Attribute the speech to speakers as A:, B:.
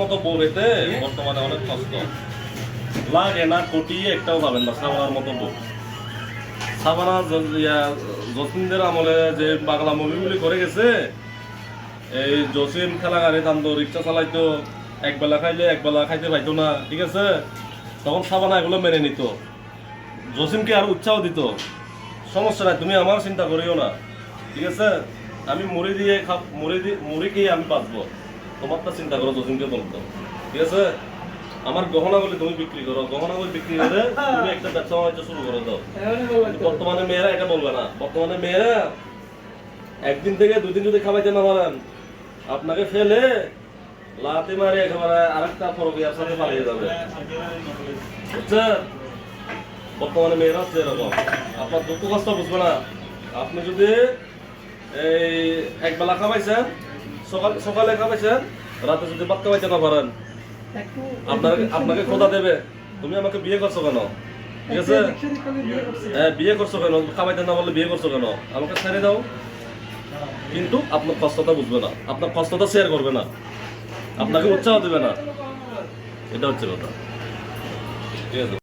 A: মতো বউ বর্তমানে অনেক কষ্ট। লাগে না কোটি একটাও পাবেন না সাবানার মতো বউ। সাবানা জসিমদের আমলে যে বাংলা মুভিগুলি করে গেছে, এই জসিম খেলাগারে কান্দ রিক্সা চালাইতো একবেলা খাইলে একবেলা খাইতে পাইতো না, ঠিক আছে? তখন সাবানা এগুলো মেনে নিত। জসিমকে আর উৎসাহ দিত। সমস্যা নাই, তুমি আমার চিন্তা করিও না, ঠিক আছে? আমি মুড়ি দিয়ে খাব, মুড়ি দিয়ে মুড়ি খেয়ে আমি বাঁচবো। তোমারটা চিন্তা করো জসিমকে বলতো ঠিক আছে? আমার গহনাগুলি তুমি বিক্রি করো। গহনাগুলি বিক্রি করে তুমি একটা ব্যবসা বাণিজ্য শুরু করে দাও। বর্তমানে মেয়েরা এটা বলবে না। বর্তমানে মেয়েরা একদিন থেকে দুদিন যদি খাবাইতে না পারেন, আপনাকে ফেলে লাতে মারে একেবারে আরেকটা ফরবিয়ার সাথে পালিয়ে যাবে। বুঝছেন? বর্তমানে মেয়েরা হচ্ছে এরকম। আপনার দুঃখ কষ্ট বুঝবে না। আপনি যদি এই একবেলা খাবাইছেন? সকাল সকালে খাবাইছেন? রাতে যদি ভাত খাবাইতে না পারেন? আপনাকে আপনাকে খোদা দেবে। তুমি আমাকে বিয়ে করছ কেন? ঠিক আছে? হ্যাঁ বিয়ে করছ কেন? খাবাইতে না বললে বিয়ে করছ কেন? আমাকে ছেড়ে দাও। কিন্তু আপনার কষ্টটা বুঝবে না। আপনার কষ্টটা শেয়ার করবে না। আপনাকে উৎসাহ দেবে না। এটা হচ্ছে কথা। ঠিক আছে?